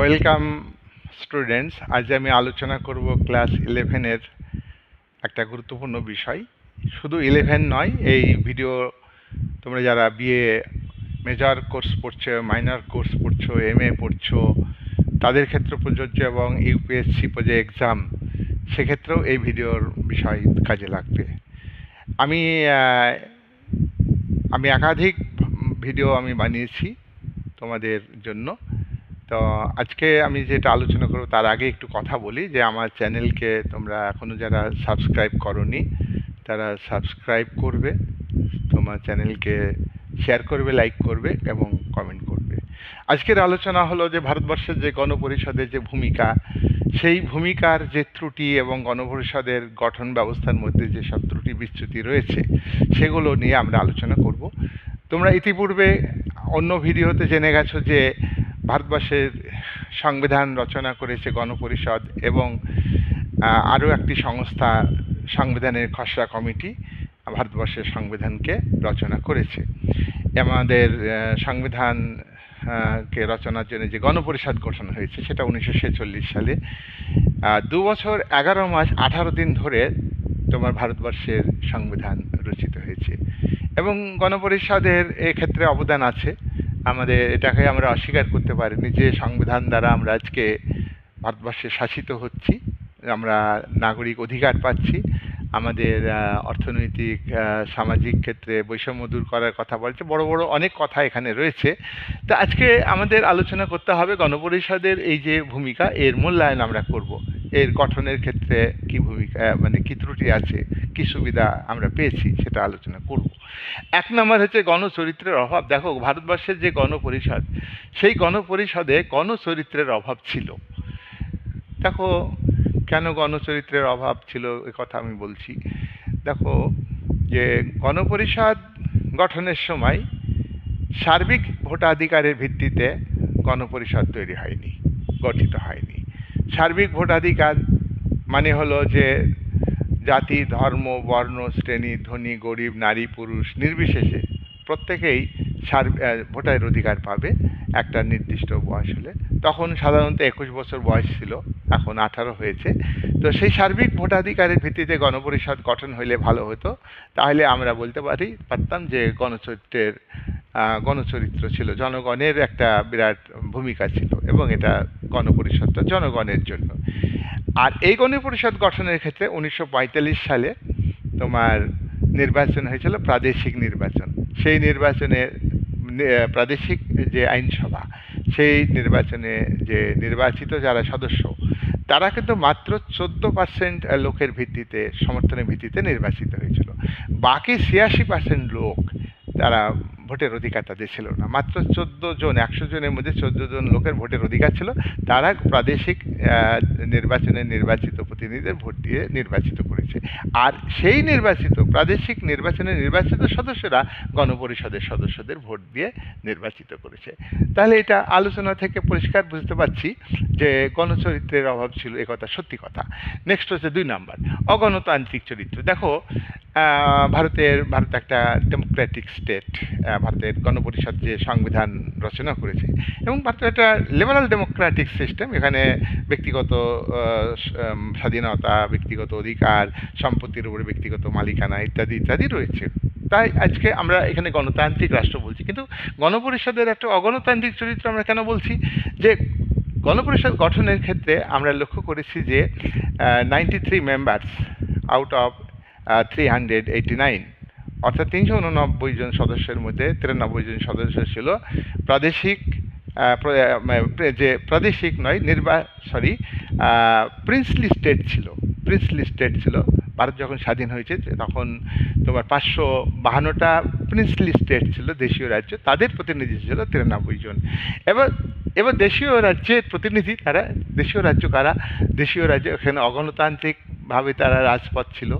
Welcome students আজ আমি আলোচনা করব ক্লাস ইলেভেনের একটা গুরুত্বপূর্ণ বিষয়। শুধু ইলেভেন নয়, এই ভিডিও তোমরা যারা বিএ মেজর কোর্স পড়ছো মাইনর কোর্স পড়ছো এম এ পড়ছো, তাদের ক্ষেত্রে প্রযোজ্য এবং ইউপিএসসি যে এক্সাম সেক্ষেত্রেও এই ভিডিওর বিষয় কাজে লাগবে। আমি আমি একাধিক ভিডিও আমি বানিয়েছি তোমাদের জন্য। তো আজকে আমি যেটা আলোচনা করব, তার আগে একটু কথা বলি যে আমার চ্যানেলকে তোমরা এখনও যারা সাবস্ক্রাইব করনি, তারা সাবস্ক্রাইব করবে, তোমার চ্যানেলকে শেয়ার করবে, লাইক করবে এবং কমেন্ট করবে। আজকের আলোচনা হলো যে ভারতবর্ষের যে গণপরিষদের যে ভূমিকা, সেই ভূমিকার যে ত্রুটি এবং গণপরিষদের গঠন ব্যবস্থার মধ্যে যে সব ত্রুটি বিচ্যুতি রয়েছে, সেগুলো নিয়ে আমরা আলোচনা করব। তোমরা ইতিপূর্বে অন্য ভিডিওতে জেনে গেছো যে ভারতবর্ষের সংবিধান রচনা করেছে গণপরিষদ এবং আরও একটি সংস্থা সংবিধানের খসড়া কমিটি ভারতবর্ষের সংবিধানকে রচনা করেছে। আমাদের সংবিধান কে রচনার জন্য যে গণপরিষদ গঠন হয়েছে সেটা উনিশশো ছেচল্লিশ সালে। দু বছর এগারো মাস আঠারো দিন ধরে তোমার ভারতবর্ষের সংবিধান রচিত হয়েছে। এবং গণপরিষদের এক্ষেত্রে অবদান আছে। আমাদের এটাকে আমরা অস্বীকার করতে পারিনি যে সংবিধান দ্বারা আমরা আজকে ভারতবর্ষে শাসিত হচ্ছি, আমরা নাগরিক অধিকার পাচ্ছি, আমাদের অর্থনৈতিক সামাজিক ক্ষেত্রে বৈষম্য দূর করার কথা বলছে, বড় বড় অনেক কথা এখানে রয়েছে। তো আজকে আমাদের আলোচনা করতে হবে গণপরিষদের এই যে ভূমিকা, এর মূল্যায়ন আমরা করব। এর গঠনের ক্ষেত্রে কি ভূমিকা মানে কি ত্রুটি আছে, কি সুবিধা আমরা পেয়েছি সেটা আলোচনা করব। এক নম্বর হচ্ছে গণচরিত্রের অভাব। দেখো, ভারতবর্ষের যে গণপরিষদ, সেই গণপরিষদে গণচরিত্রের অভাব ছিল। দেখো, কেন গণচরিত্রের অভাব ছিল এ কথা আমি বলছি। দেখো, যে গণপরিষদ গঠনের সময় সার্বিক ভোটাধিকারের ভিত্তিতে গণপরিষদ তৈরি হয়নি, গঠিত হয়নি। সার্বিক ভোটাধিকার মানে হলো যে জাতি, ধর্ম, বর্ণ, শ্রেণি, ধনী, গরিব, নারী, পুরুষ নির্বিশেষে প্রত্যেকেই সার ভোটারের অধিকার পাবে একটা নির্দিষ্ট বয়স হলে। তখন সাধারণত একুশ বছর বয়স ছিল, এখন আঠারো হয়েছে। তো সেই সার্বিক ভোটাধিকারের ভিত্তিতে গণপরিষদ গঠন হলে ভালো হতো। তাহলে আমরা বলতে পারি, পারতাম যে গণচরিত্রের গণচরিত্র ছিল, জনগণের একটা বিরাট ভূমিকা ছিল এবং এটা গণপরিষদটা, জনগণের জন্য। আর এই গণপরিষদ গঠনের ক্ষেত্রে উনিশশো পঁয়তাল্লিশ সালে তোমার নির্বাচন হয়েছিল প্রাদেশিক নির্বাচন। সেই নির্বাচনে প্রাদেশিক যে আইনসভা, সেই নির্বাচনে যে নির্বাচিত যারা সদস্য, তারা কিন্তু মাত্র চোদ্দ পার্সেন্ট লোকের ভিত্তিতে, সমর্থনের ভিত্তিতে নির্বাচিত হয়েছিল। বাকি ছিয়াশি পার্সেন্ট লোক তারা ভোটের অধিকার তাদের ছিল না। মাত্র চোদ্দ জন, একশো জনের মধ্যে চোদ্দ জন লোকের ভোটের অধিকার ছিল। তারা প্রাদেশিক নির্বাচনে নির্বাচিত প্রতিনিধিদের ভোট দিয়ে নির্বাচিত করেছে। আর সেই নির্বাচিত, প্রাদেশিক নির্বাচনে নির্বাচিত সদস্যরা গণপরিষদের সদস্যদের ভোট দিয়ে নির্বাচিত করেছে। তাহলে এটা আলোচনা থেকে পরিষ্কার বুঝতে পারছি যে গণচরিত্রের অভাব ছিল, এ কথা সত্যি কথা। নেক্সট হচ্ছে দুই নাম্বার, অগণতান্ত্রিক চরিত্র। দেখো ভারতের, ভারত একটা ডেমোক্রেটিক স্টেট ভারতের গণপরিষদ যে সংবিধান রচনা করেছে এবং ভারতের একটা লিবারাল ডেমোক্রেটিক সিস্টেম এখানে ব্যক্তিগত স্বাধীনতা, ব্যক্তিগত অধিকার, সম্পত্তির উপরে ব্যক্তিগত মালিকানা ইত্যাদি ইত্যাদি রয়েছে। তাই আজকে আমরা এখানে গণতান্ত্রিক রাষ্ট্র বলছি। কিন্তু গণপরিষদের একটা অগণতান্ত্রিক চরিত্র আমরা কেন বলছি? যে গণপরিষদ গঠনের ক্ষেত্রে আমরা লক্ষ্য করেছি যে ninety three members out of three hundred eighty nine অর্থাৎ তিনশো উননব্বই জন সদস্যের মধ্যে তিরানব্বই জন সদস্য ছিল। প্রাদেশিক যে প্রাদেশিক নয়, নির্বা সরি প্রিন্সলি স্টেট ছিল। প্রিন্সলি স্টেট ছিল। ভারত যখন স্বাধীন হয়েছে তখন তোমার পাঁচশো বাহান্নটা প্রিন্সলি স্টেট ছিল দেশীয় রাজ্য। তাদের প্রতিনিধি ছিল তিরানব্বই জন। এবার এবার দেশীয় রাজ্যের প্রতিনিধি তারা, দেশীয় রাজ্য কারা? দেশীয় রাজ্য এখানে অগণতান্ত্রিকভাবে তারা রাজপথ ছিল।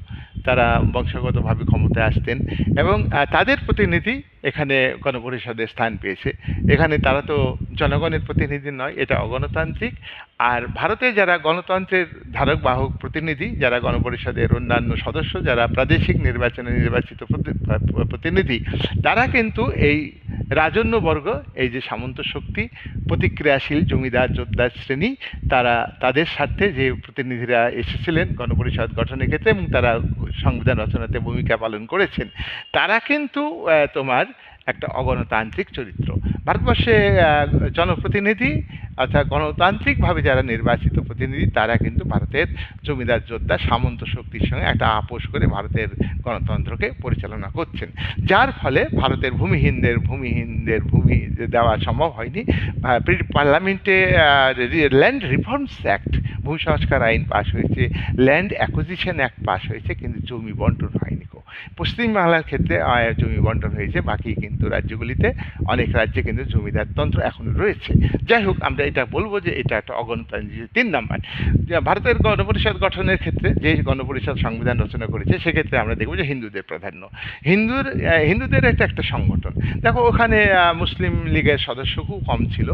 তারা বংশগতভাবে ক্ষমতায় আসতেন এবং তাদের প্রতিনিধি এখানে গণপরিষদে স্থান পেয়েছে। এখানে তারা তো জনগণের প্রতিনিধি নয়, এটা অগণতান্ত্রিক। আর ভারতে যারা গণতন্ত্রের ধারক, বাহক প্রতিনিধি, যারা গণপরিষদের অন্যান্য সদস্য, যারা প্রাদেশিক নির্বাচনে নির্বাচিত প্রতি- প্রতিনিধি, তারা কিন্তু এই রাজন্যবর্গ, এই যে সামন্ত শক্তি, প্রতিক্রিয়াশীল জমিদার, যোদ্ধার শ্রেণি, তারা তাদের স্বার্থে যে প্রতিনিধিরা এসেছিলেন গণপরিষদ গঠনের ক্ষেত্রে এবং তারা সংবিধান রচনাতে ভূমিকা পালন করেছেন, তারা কিন্তু তোমার একটা অগণতান্ত্রিক চরিত্র। ভারতবর্ষে জনপ্রতিনিধি অর্থাৎ গণতান্ত্রিকভাবে যারা নির্বাচিত প্রতিনিধি, তারা কিন্তু ভারতের জমিদার যোদ্ধা সামন্ত শক্তির সঙ্গে একটা আপোষ করে ভারতের গণতন্ত্রকে পরিচালনা করছেন। যার ফলে ভারতের ভূমিহীনদের ভূমিহীনদের ভূমি দেওয়া সম্ভব হয়নি। পার্লামেন্টে ল্যান্ড রিফর্মস অ্যাক্ট ভূমি সংস্কার আইন পাশ হয়েছে, ল্যান্ড অ্যাকুজিশন অ্যাক্ট পাশ হয়েছে, কিন্তু জমি বন্টন হয়নি পশ্চিমবাংলার ক্ষেত্রে জমি বন্টন হয়েছে, বাকি কিন্তু রাজ্যগুলিতে অনেক রাজ্যে কিন্তু জমিদারতন্ত্র এখনও রয়েছে। যাই হোক, আমরা এটা বলব যে এটা একটা অগণতান্ত্রিক তিন নাম্বার। ভারতের গণপরিষদ গঠনের ক্ষেত্রে যে গণপরিষদ সংবিধান রচনা করেছে, সেক্ষেত্রে আমরা দেখব যে হিন্দুদের প্রাধান্য। হিন্দুর হিন্দুদের এটা একটা সংগঠন। দেখো, ওখানে মুসলিম লীগের সদস্য খুব কম ছিল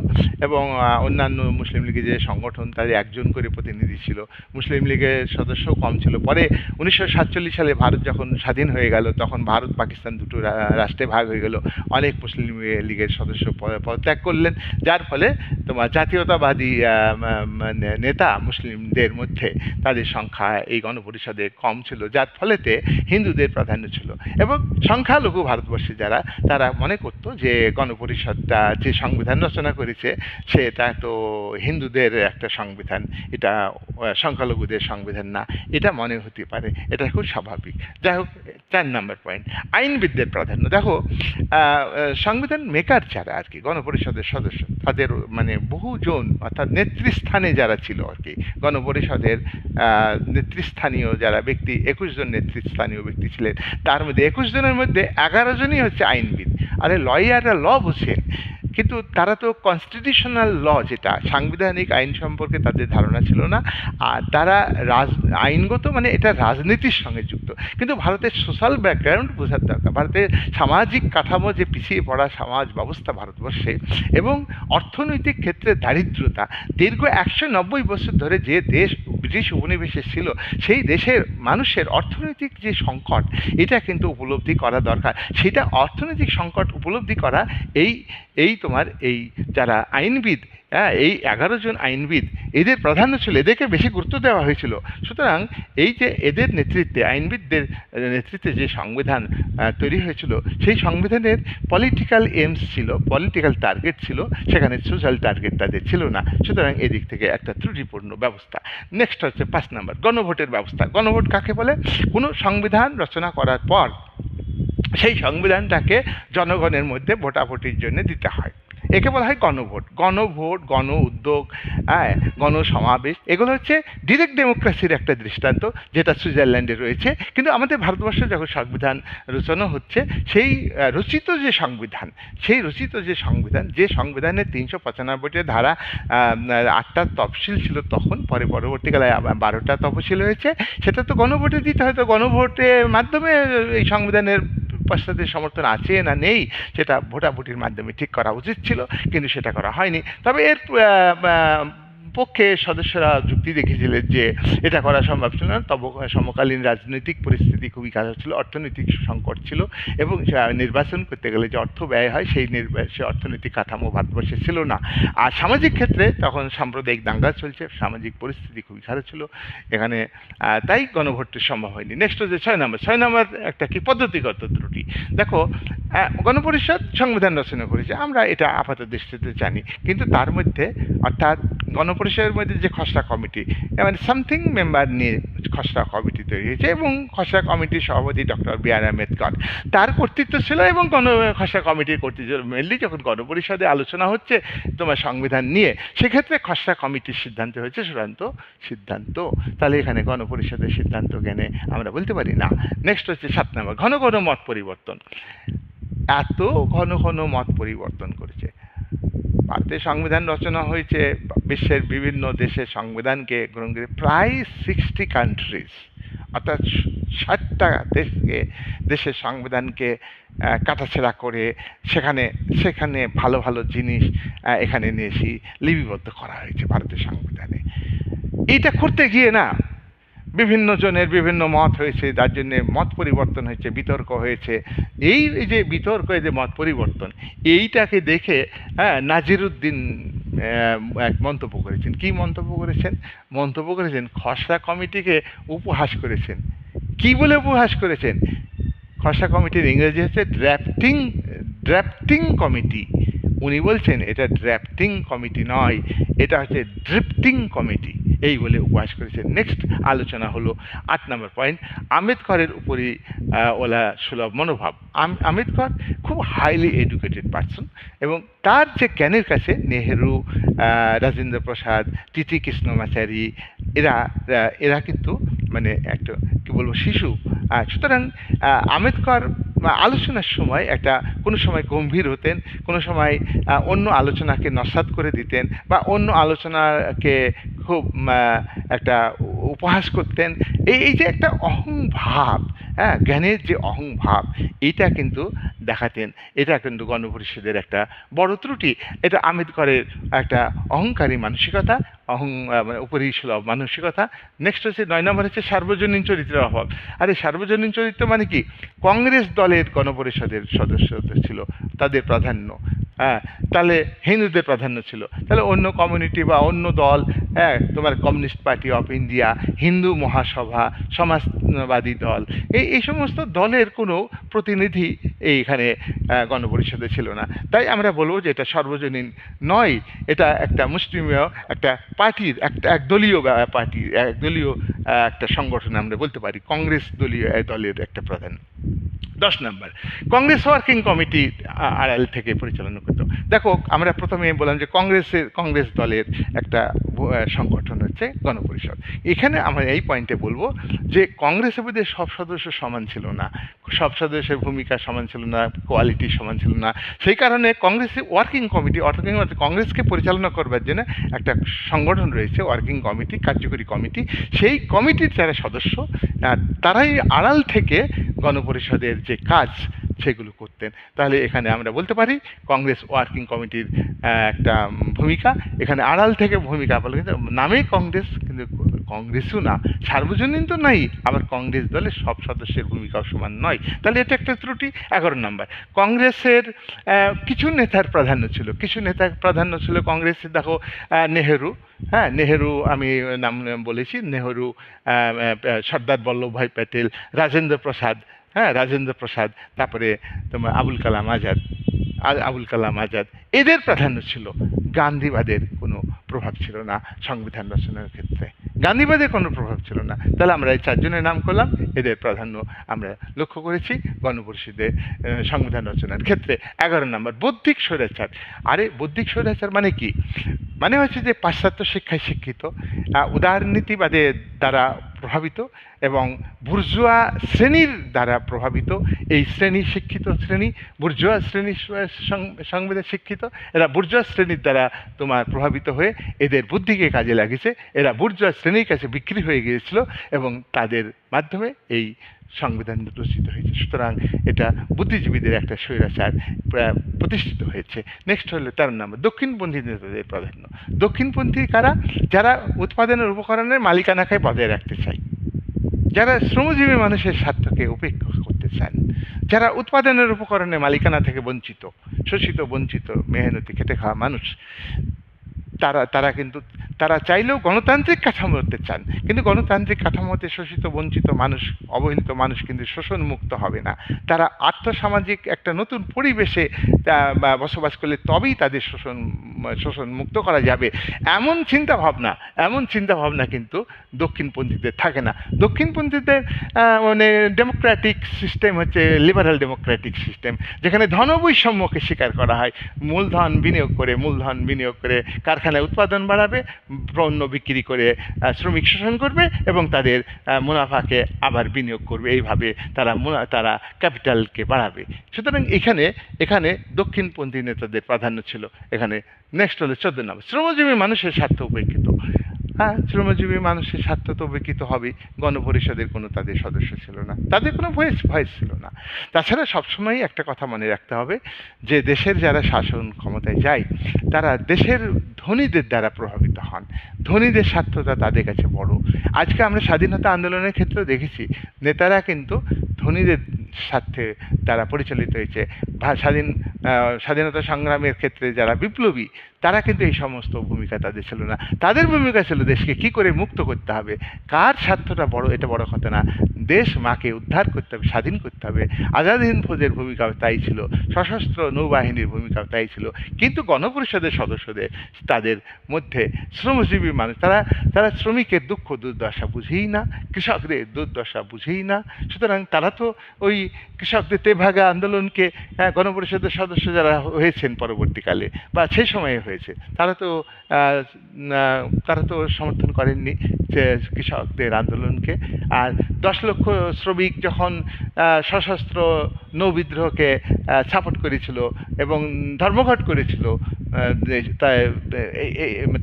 এবং অন্যান্য মুসলিম লীগের যে সংগঠন, তাদের একজন করে প্রতিনিধি ছিল। মুসলিম লীগের সদস্য কম ছিল। পরে উনিশশো সাতচল্লিশ সালে ভারত যখন স্বাধীন হয়ে গেল, তখন ভারত পাকিস্তান দুটো রাষ্ট্রে ভাগ হয়ে গেল। অনেক মুসলিম লীগের সদস্য পদত্যাগ করলেন। যার ফলে তোমার জাতীয়তাবাদী নেতা মুসলিমদের মধ্যে তাদের সংখ্যা এই গণপরিষদে কম ছিল, যার ফলেতে হিন্দুদের প্রাধান্য ছিল। এবং সংখ্যালঘু ভারতবর্ষে যারা, তারা মনে করতো যে গণপরিষদটা যে সংবিধান রচনা করেছে, সেটা তো হিন্দুদের একটা সংবিধান। এটা সংখ্যালঘুদের সংবিধান না। এটা মনে হতে পারে। এটা খুব স্বাভাবিক। যাই হোক চার নাম্বার পয়েন্ট আইনবিদদের প্রাধান্য। দেখো সংবিধান মেকার যারা আর কি, গণপরিষদের সদস্য, তাদের মানে বহুজন অর্থাৎ নেতৃস্থানে যারা ছিল আর কি, গণপরিষদের নেতৃস্থানীয় যারা ব্যক্তি, একুশ জন নেতৃস্থানীয় ব্যক্তি ছিলেন। তার মধ্যে একুশ জনের মধ্যে এগারো জনই হচ্ছে আইনবিদ। আরে লয়াররা ল বুঝছেন কিন্তু তারা তো কনস্টিটিউশনাল ল যেটা, সাংবিধানিক আইন সম্পর্কে তাদের ধারণা ছিল না, আর তারা রাজ, আইনগত মানে এটা রাজনীতির সঙ্গে যুক্ত। কিন্তু ভারতের সোশ্যাল ব্যাকগ্রাউন্ড বোঝার দরকার। ভারতের সামাজিক কাঠামো যে পিছিয়ে পড়া সমাজ ব্যবস্থা ভারতবর্ষে এবং অর্থনৈতিক ক্ষেত্রে দারিদ্রতা, দীর্ঘ একশো নব্বই বছর ধরে যে দেশ, ব্রিটিশ উপনিবেশে ছিল, সেই দেশের মানুষের অর্থনৈতিক যে সংকট, এটা কিন্তু উপলব্ধি করা দরকার। সেটা অর্থনৈতিক সংকট উপলব্ধি করা এই এই তোমার এই যারা আইনবিদ হ্যাঁ এই এগারো জন আইনবিদ, এদের প্রাধান্য ছিল এদেরকে বেশি গুরুত্ব দেওয়া হয়েছিল। সুতরাং এই যে এদের নেতৃত্বে, আইনবিদদের নেতৃত্বে যে সংবিধান তৈরি হয়েছিল, সেই সংবিধানের পলিটিক্যাল এমস ছিল পলিটিক্যাল টার্গেট ছিল, সেখানে সোশ্যাল টার্গেট তাদের ছিল না। সুতরাং এদিক থেকে একটা ত্রুটিপূর্ণ ব্যবস্থা। নেক্সট হচ্ছে পাঁচ নাম্বার, গণভোটের ব্যবস্থা। গণভোট কাকে বলে? কোনো সংবিধান রচনা করার পর সেই সংবিধানটাকে জনগণের মধ্যে ভোটাভুটির জন্য দিতে হয়। একে বলা হয় গণভোট। গণভোট, গণ উদ্যোগ হ্যাঁ গণসমাবেশ এগুলো হচ্ছে ডিরেক্ট ডেমোক্রেসির একটা দৃষ্টান্ত, যেটা সুইজারল্যান্ডে রয়েছে। কিন্তু আমাদের ভারতবর্ষে যখন সংবিধান রচনা হচ্ছে, সেই রচিত যে সংবিধান, সেই রচিত যে সংবিধান, যে সংবিধানের তিনশো পঁচানব্বইটি ধারা আটটা তফসিল ছিল তখন, পরে পরবর্তীকালে বারোটা তফসিল হয়েছে, সেটা তো গণভোটে দিতে হয়। তো গণভোটের মাধ্যমে এই সংবিধানের পশ্চাতে সমর্থন আছে না নেই, সেটা ভোটাভুটির মাধ্যমে ঠিক করা উচিত ছিল, কিন্তু সেটা করা হয়নি। তবে এর পক্ষে সদস্যরা যুক্তি দেখেছিলেন যে এটা করা সম্ভব ছিল না। তবে সমকালীন রাজনৈতিক পরিস্থিতি খুবই খারাপ ছিল, অর্থনৈতিক সংকট ছিল এবং নির্বাচন করতে গেলে যে অর্থ ব্যয় হয় সেই সে অর্থনৈতিক কাঠামো ভারতবর্ষে ছিল না। আর সামাজিক ক্ষেত্রে তখন সাম্প্রদায়িক দাঙ্গা চলছে, সামাজিক পরিস্থিতি খুবই খারাপ ছিল। এখানে তাই গণভোটটি সম্ভব হয়নি। নেক্সট হচ্ছে ছয় নম্বর। ছয় নম্বর একটা কি পদ্ধতিগত ত্রুটি। দেখো গণপরিষদ সংবিধান রচনা করেছে, আমরা এটা আপাত দৃষ্টিতে জানি। কিন্তু তার মধ্যে অর্থাৎ গণপরিষদের মধ্যে যে খসড়া কমিটি মানে সামথিং মেম্বার নিয়ে খসড়া কমিটি তৈরি হয়েছে এবং খসড়া কমিটির সভাপতি ডক্টর বি আর আম্বেদকর। তার কর্তৃত্ব ছিল এবং গণ খসড়া কমিটির কর্তৃত্ব মেনলি যখন গণপরিষদে আলোচনা হচ্ছে তোমার সংবিধান নিয়ে, সেক্ষেত্রে খসড়া কমিটির সিদ্ধান্ত হয়েছে চূড়ান্ত সিদ্ধান্ত। তাহলে এখানে গণপরিষদের সিদ্ধান্ত জ্ঞানে আমরা বলতে পারি না। নেক্সট হচ্ছে সাত নম্বর, ঘন ঘন মত পরিবর্তন। এত ঘন ঘন মত পরিবর্তন করেছে। ভারতের সংবিধান রচনা হয়েছে, বিশ্বের বিভিন্ন দেশের সংবিধানকে গ্রহণ করে প্রায় সিক্সটি কান্ট্রিজ অর্থাৎ ষাটটা দেশকে, দেশের সংবিধানকে কাটাছেড়া করে সেখানে সেখানে ভালো ভালো জিনিস এখানে নিয়ে এসে লিপিবদ্ধ করা হয়েছে ভারতের সংবিধানে। এইটা করতে গিয়ে না বিভিন্ন জনের বিভিন্ন মত হয়েছে, যার জন্য মত পরিবর্তন হয়েছে, বিতর্ক হয়েছে। এই যে বিতর্ক যে মত পরিবর্তন, এইটাকে দেখে হ্যাঁ নাজিরুদ্দিন এক মন্তব্য করেছেন। কি মন্তব্য করেছেন? মন্তব্য করেছেন, খসড়া কমিটিকে উপহাস করেছেন। কি বলে উপহাস করেছেন? খসড়া কমিটির ইংরেজি হচ্ছে ড্রাফটিং ড্রাফটিং কমিটি উনি বলছেন এটা ড্রাফটিং কমিটি নয় এটা হচ্ছে ড্রিফটিং কমিটি এই বলে উপহাস করেছেন নেক্সট আলোচনা হলো আট নম্বর পয়েন্ট আম্বেদকরের উপরই আহ, ওলা সুলভ মনোভাব। আম- আম্বেদকর খুব হাইলি এডুকেটেড পার্সন এবং তার যে জ্ঞানের কাছে নেহেরু রাজেন্দ্র প্রসাদ তিতি কৃষ্ণমাচারী এরা এরা কিন্তু মানে একটা কি বলব শিশু। সুতরাং আম্বেদকর আলোচনার সময় একটা, কোনো সময় গম্ভীর হতেন, কোনো সময় অন্য আলোচনাকে নস্বাত করে দিতেন বা অন্য আলোচনাকে খুব একটা উপহাস করতেন। এই এই যে একটা অহংভাব হ্যাঁ জ্ঞানের যে অহংভাব, এটা কিন্তু দেখাতেন। এটা কিন্তু গণপরিষদের একটা বড় ত্রুটি। এটা আম্বেদকরের একটা অহংকারী মানসিকতা অহং মানে উপরিসুলভ মানসিকতা। নেক্সট হচ্ছে নয় নম্বর হচ্ছে সার্বজনীন চরিত্রের অভাব। আরে সার্বজনীন চরিত্র মানে কি? কংগ্রেস দলের গণপরিষদের সদস্য ছিল, তাদের প্রাধান্য। হ্যাঁ তাহলে হিন্দুদের প্রাধান্য ছিল। তাহলে অন্য কমিউনিটি বা অন্য দল হ্যাঁ তোমার communist party of India Hindu Mahasabha, Samajwadi দল, এই এই সমস্ত দলের কোনো প্রতিনিধি এইখানে গণপরিষদে ছিল না। তাই আমরা বলব যে এটা সর্বজনীন নয়, এটা একটা মুসলিমীয় একটা পার্টির, একটা একদলীয় পার্টি একদলীয় একটা সংগঠন আমরা বলতে পারি, কংগ্রেস দলীয় দলের একটা প্রাধান্য দশ নম্বর। কংগ্রেস ওয়ার্কিং কমিটি আড়াল থেকে পরিচালনা করতো। দেখো, আমরা প্রথমে বললাম যে কংগ্রেসের, কংগ্রেস দলের একটা সংগঠন হচ্ছে গণপরিষদ। এখানে আমরা এই পয়েন্টে বলব যে কংগ্রেসের মধ্যে সব সদস্য সমান ছিল না। সব সদস্যের ভূমিকা সমান ছিল না কোয়ালিটি সমান ছিল না। সেই কারণে কংগ্রেসের ওয়ার্কিং কমিটি, অর্থাৎ কংগ্রেসকে পরিচালনা করবার জন্য একটা সংগঠন রয়েছে, ওয়ার্কিং কমিটি, কার্যকরী কমিটি। সেই কমিটির যারা সদস্য তারাই আড়াল থেকে গণপরিষদের যে কাজ সেগুলো করতেন। তাহলে এখানে আমরা বলতে পারি, কংগ্রেস ওয়ার্কিং কমিটির একটা ভূমিকা। এখানে আড়াল থেকে ভূমিকা বলে কিন্তু নামেই কংগ্রেস, কিন্তু কংগ্রেসও না, সার্বজনীন তো নাই, আবার কংগ্রেস দলের সব সদস্যের ভূমিকাও সমান নয়। তাহলে এটা একটা ত্রুটি, এগারো নম্বর। কংগ্রেসের কিছু নেতার প্রাধান্য ছিল। কিছু নেতার প্রাধান্য ছিল কংগ্রেসের, দেখো নেহেরু। হ্যাঁ নেহেরু আমি নাম বলেছি। নেহেরু সর্দার বল্লভভাই প্যাটেল, রাজেন্দ্র প্রসাদ হ্যাঁ রাজেন্দ্র প্রসাদ, তারপরে তোমার আবুল কালাম আজাদ আবুল কালাম আজাদ, এদের প্রাধান্য ছিল গান্ধীবাদের কোনো প্রভাব ছিল না সংবিধান রচনার ক্ষেত্রে। গান্ধীবাদের কোনো প্রভাব ছিল না। তাহলে আমরা এই চারজনের নাম করলাম, এদের প্রাধান্য আমরা লক্ষ্য করেছি গণপরিষদের সংবিধান রচনার ক্ষেত্রে। এগারো নম্বর, বৌদ্ধিক স্বৈরাচার। আরে, বৌদ্ধিক স্বৈরাচার মানে কি? মানে হচ্ছে যে পাশ্চাত্য শিক্ষায় শিক্ষিত উদারনীতিবাদের দ্বারা প্রভাবিত এবং বুর্জুয়া শ্রেণির দ্বারা প্রভাবিত। এই শ্রেণি শিক্ষিত শ্রেণি, বুর্জুয়া শ্রেণি সংবিধান শিক্ষিত, এরা বুর্জুয়া শ্রেণির দ্বারা তোমার প্রভাবিত হয়ে এদের বুদ্ধিকে কাজে লাগিয়েছে। এরা বুর্জুয়া শ্রেণির কাছে বিক্রি হয়ে গিয়েছিল এবং তাদের মাধ্যমে এই সংবিধান রচিত হয়েছে। সুতরাং এটা বুদ্ধিজীবীদের একটা স্বৈরাচার প্রা- প্রতিষ্ঠিত হয়েছে। নেক্সট হলো তার নাম, দক্ষিণপন্থী নেতাদের প্রাধান্য। দক্ষিণপন্থী কারা? যারা উৎপাদনের উপকরণের মালিকানাকে বজায় রাখতে চায়। যারা শ্রমজীবী মানুষের স্বার্থকে উপেক্ষা করতে চান। যারা উৎপাদনের উপকরণে মালিকানা থেকে বঞ্চিত, শোষিত, বঞ্চিত, মেহনতি খেতে খাওয়া মানুষ, তারা তারা কিন্তু, তারা চাইলেও গণতান্ত্রিক কাঠামোতে চান। কিন্তু গণতান্ত্রিক কাঠামোতে শোষিত, বঞ্চিত মানুষ, অবহেলিত মানুষ কিন্তু শোষণ মুক্ত হবে না। তারা আর্থসামাজিক একটা নতুন পরিবেশে বসবাস করলে তবেই তাদের শোষণ শোষণ মুক্ত করা যাবে। এমন চিন্তা ভাবনা এমন চিন্তা ভাবনা কিন্তু দক্ষিণপন্থীদের থাকে না। দক্ষিণপন্থীদের মানে ডেমোক্রেটিক সিস্টেম হচ্ছে লিবারাল ডেমোক্রেটিক সিস্টেম যেখানে ধনবৈষম্যকে স্বীকার করা হয়। মূলধন বিনিয়োগ করে, মূলধন বিনিয়োগ করে কারখানায় উৎপাদন বাড়াবে, পণ্য বিক্রি করে শ্রমিক শোষণ করবে এবং তাদের মুনাফাকে আবার বিনিয়োগ করবে। এইভাবে তারা মুনা- তারা ক্যাপিটালকে বাড়াবে। সুতরাং এখানে এখানে দক্ষিণপন্থী নেতাদের প্রাধান্য ছিল। এখানে নেক্সট হলো চোদ্দ নম্বর। শ্রমজীবী মানুষের স্বার্থ উপেক্ষিত। হ্যাঁ শ্রমজীবী মানুষের স্বার্থ তো বিকৃত হবে গণপরিষদের কোনো তাদের সদস্য ছিল না। তাদের কোনো ভয়েস ভয়েস ছিল না। তাছাড়া সবসময় একটা কথা মনে রাখতে হবে, যে দেশের যারা শাসন ক্ষমতায় যায়, তারা দেশের ধনীদের দ্বারা প্রভাবিত হন। ধনীদের স্বার্থটা তাদের কাছে বড়। আজকে আমরা স্বাধীনতা আন্দোলনের ক্ষেত্রেও দেখেছি, নেতারা কিন্তু ধনীদের স্বার্থে তারা পরিচালিত হয়েছে। স্বাধীন স্বাধীনতা সংগ্রামের ক্ষেত্রে যারা বিপ্লবী তারা কিন্তু এই সমস্ত ভূমিকা তাদের ছিল না। তাদের ভূমিকা ছিল দেশকে কি করে মুক্ত করতে হবে? কার স্বার্থটা বড়, এটা বড় কথা না। দেশ মাকে উদ্ধার করতে হবে স্বাধীন করতে হবে। আজাদ হিন্দ ফৌজের ভূমিকাও তাই ছিল সশস্ত্র নৌবাহিনীর ভূমিকাও তাই ছিল। কিন্তু গণপরিষদের সদস্যদের তাদের মধ্যে শ্রমজীবী মানুষ তারা তারা শ্রমিকের দুঃখ দুর্দশা বুঝেই না কৃষকদের দুর্দশা বুঝেই না। সুতরাং তারা তো ওই কৃষকদের তেভাগা আন্দোলনকে আহ, গণপরিষদের সদস্য যারা হয়েছেন পরবর্তীকালে বা সেই সময়ে হয়েছে তারা তো তারা তো সমর্থন করেননি কৃষকদের আন্দোলনকে। আর দশ লক্ষ শ্রমিক যখন সশস্ত্র নৌবিদ্রোহকে সাপোর্ট করেছিল এবং ধর্মঘট করেছিল তাই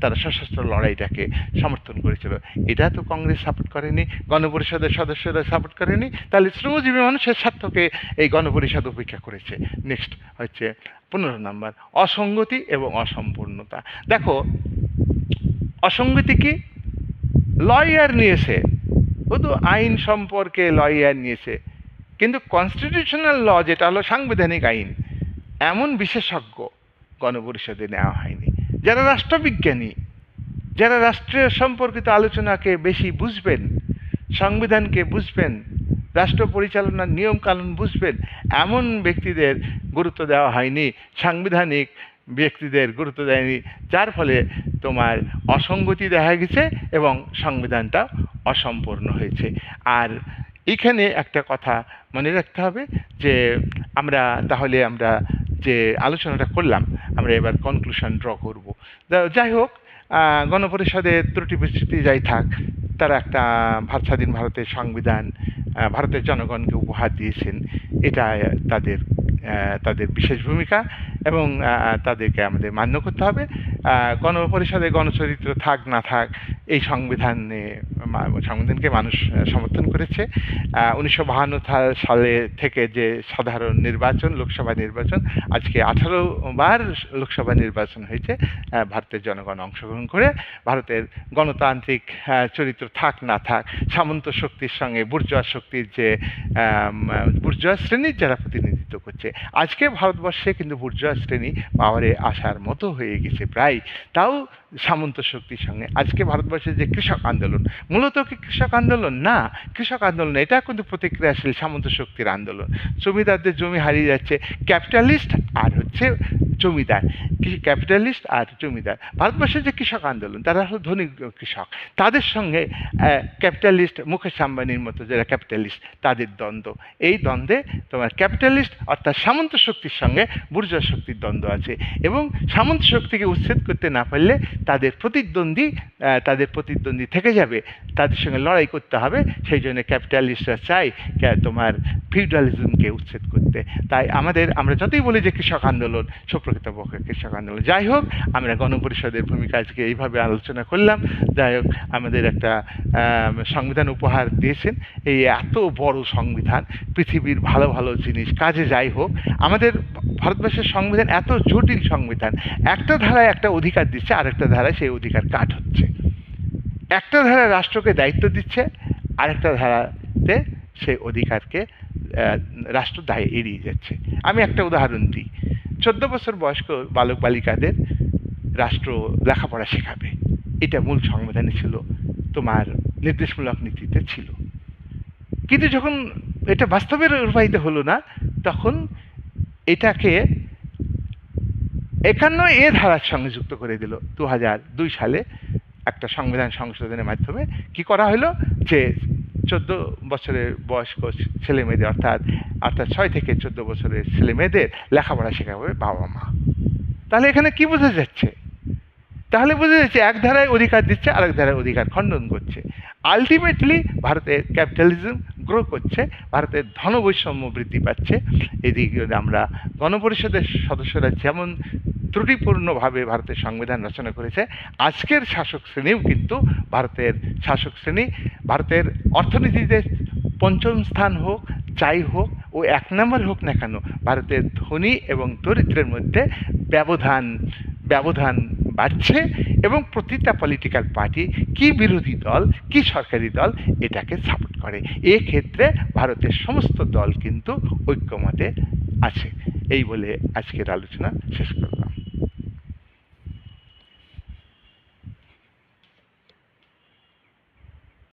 তারা সশস্ত্র লড়াইটাকে সমর্থন করেছিল। এটা তো কংগ্রেস সাপোর্ট করেনি, গণপরিষদের সদস্যরা সাপোর্ট করেনি, তাহলে শ্রমজীবী মানুষের স্বার্থকে এই গণপরিষদ উপেক্ষা করেছে। নেক্সট হচ্ছে পনেরো নাম্বার, অসঙ্গতি এবং অসম্পূর্ণতা। দেখো, অসঙ্গতি কি? লয়ার নিয়েছে। শুধু আইন সম্পর্কে লয়ার নিয়েছে। কিন্তু কনস্টিটিউশনাল ল যেটা হলো সাংবিধানিক আইন, এমন বিশেষজ্ঞ গণপরিষদে নেওয়া হয়নি। যারা রাষ্ট্রবিজ্ঞানী, যারা রাষ্ট্রীয় সম্পর্কিত আলোচনাকে বেশি বুঝবেন, সংবিধানকে বুঝবেন, রাষ্ট্র পরিচালনার নিয়মকানুন বুঝবেন, এমন ব্যক্তিদের গুরুত্ব দেওয়া হয়নি, সাংবিধানিক ব্যক্তিদের গুরুত্ব দেয়নি, যার ফলে তোমার অসঙ্গতি দেখা গেছে এবং সংবিধানটা অসম্পূর্ণ হয়েছে। আর এখানে একটা কথা মনে রাখতে হবে যে, আমরা তাহলে আমরা যে আলোচনাটা করলাম, আমরা এবার কনক্লুশন ড্র করব। যাই হোক গণপরিষদের ত্রুটি বিচ্যুতি যাই থাক, তারা একটা ভারত স্বাধীন ভারতের সংবিধান ভারতের জনগণকে উপহার দিয়েছেন। এটা তাদের তাদের বিশেষ ভূমিকা। এবং তাদেরকে আমাদের মান্য করতে হবে। গণপরিষদে গণচরিত্র থাক, না থাক, এই সংবিধানে সংবিধানকে মানুষ সমর্থন করেছে। উনিশশো বাহান্ন সালে থেকে যে সাধারণ নির্বাচন, লোকসভা নির্বাচন, আজকে আঠারো বার লোকসভা নির্বাচন হয়েছে ভারতের জনগণ অংশগ্রহণ করে। ভারতের গণতান্ত্রিক চরিত্র থাক, না থাক, সামন্ত শক্তির সঙ্গে বুর্জোয়া শক্তির যে বুর্জোয়া শ্রেণির যারা প্রতিনিধিত্ব করছে, আজকে ভারতবর্ষে কিন্তু বুর্জোয়া শ্রেণি পাওয়ারে আসার মতো হয়ে গেছে প্রায়। তাও সামন্ত শক্তির সঙ্গে। আজকে ভারতবর্ষের যে কৃষক আন্দোলন, মূলত কি কৃষক আন্দোলন? না, কৃষক আন্দোলন এটা কিন্তু প্রতিক্রিয়াশীল সামন্ত শক্তির আন্দোলন। জমিদারদের জমি হারিয়ে যাচ্ছে, ক্যাপিটালিস্ট আর হচ্ছে জমিদার। ক্যাপিটালিস্ট আর জমিদার। ভারতবর্ষের যে কৃষক আন্দোলন, তারা হলো ধনী কৃষক। তাদের সঙ্গে ক্যাপিটালিস্ট মুকেশ আম্বানির মতো যারা ক্যাপিটালিস্ট, তাদের দ্বন্দ্ব। এই দ্বন্দ্বে তোমার ক্যাপিটালিস্ট অর্থাৎ সামন্ত শক্তির সঙ্গে বুর্জা শক্তির দ্বন্দ্ব আছে এবং সামন্ত শক্তিকে উচ্ছেদ করতে না পারলে তাদের প্রতিদ্বন্দ্বী তাদের প্রতিদ্বন্দ্বী থেকে যাবে। তাদের সঙ্গে লড়াই করতে হবে, সেই জন্য ক্যাপিটালিস্টরা চায় তোমার ফিউডালিজমকে উচ্ছেদ করতে। তাই আমাদের, আমরা যতই বলি যে কৃষক আন্দোলন সুপ্রকৃতপক্ষে কৃষক আন্দোলন। যাই হোক, আমরা গণপরিষদের ভূমিকা আজকে এইভাবে আলোচনা করলাম। যাই হোক, আমাদের একটা সংবিধান উপহার দিয়েছেন। এই এত বড় সংবিধান, পৃথিবীর ভালো ভালো জিনিস, কাজে যাই হোক, আমাদের ভারতবর্ষের সংবিধান এত জটিল সংবিধান, একটা ধারায় একটা অধিকার দিচ্ছে, আরেকটা ধারায় সেই অধিকার কাট হচ্ছে। একটা ধারা রাষ্ট্রকে দায়িত্ব দিচ্ছে, আরেকটা ধারাতে সেই অধিকারকে রাষ্ট্র দায় এড়িয়ে যাচ্ছে। আমি একটা উদাহরণ দিই। চোদ্দ বছর বয়স্ক বালক বালিকাদের রাষ্ট্র লেখাপড়া শেখাবে। এটা মূল সংবিধানে ছিল, তোমার নির্দেশমূলক নীতিতে ছিল। কিন্তু যখন এটা বাস্তবে রূপায়িত হলো না, তখন এটাকে একান্ন এ ধারার সঙ্গে যুক্ত করে দিল। দু হাজার দুই সালে একটা সংবিধান সংশোধনের মাধ্যমে কি করা হলো? যে চোদ্দ বছরের বয়স্ক ছেলে মেয়েদের অর্থাৎ অর্থাৎ ছয় থেকে চোদ্দ বছরের ছেলে মেয়েদের লেখাপড়া শেখাবে বাবা মা। তাহলে এখানে কি বোঝা যাচ্ছে? তাহলে বোঝা যাচ্ছে এক ধারায় অধিকার দিচ্ছে, আরেক ধারায় অধিকার খণ্ডন করছে। আলটিমেটলি ভারতের ক্যাপিটালিজম গ্রো করছে, ভারতের ধনবৈষম্য বৃদ্ধি পাচ্ছে। এদিকে আমরা গণপরিষদের সদস্যরা যেমন ত্রুটিপূর্ণভাবে ভারতের সংবিধান রচনা করেছে। আজকের শাসক শ্রেণীও কিন্তু ভারতের শাসক শ্রেণি। ভারতের অর্থনীতিতে পঞ্চম স্থান হোক, যাই হোক, ও এক নম্বর হোক না কেন, ভারতের ধনী এবং দরিদ্রের মধ্যে ব্যবধান ব্যবধান বাড়ছে এবং প্রতিটা পলিটিক্যাল পার্টি কি বিরোধী দল, কি সরকারি দল, এটাকে সাপোর্ট করে। এক্ষেত্রে ভারতের সমস্ত দল কিন্তু ঐক্যমতে আছে। এই বলে আজকের আলোচনা শেষ করলাম।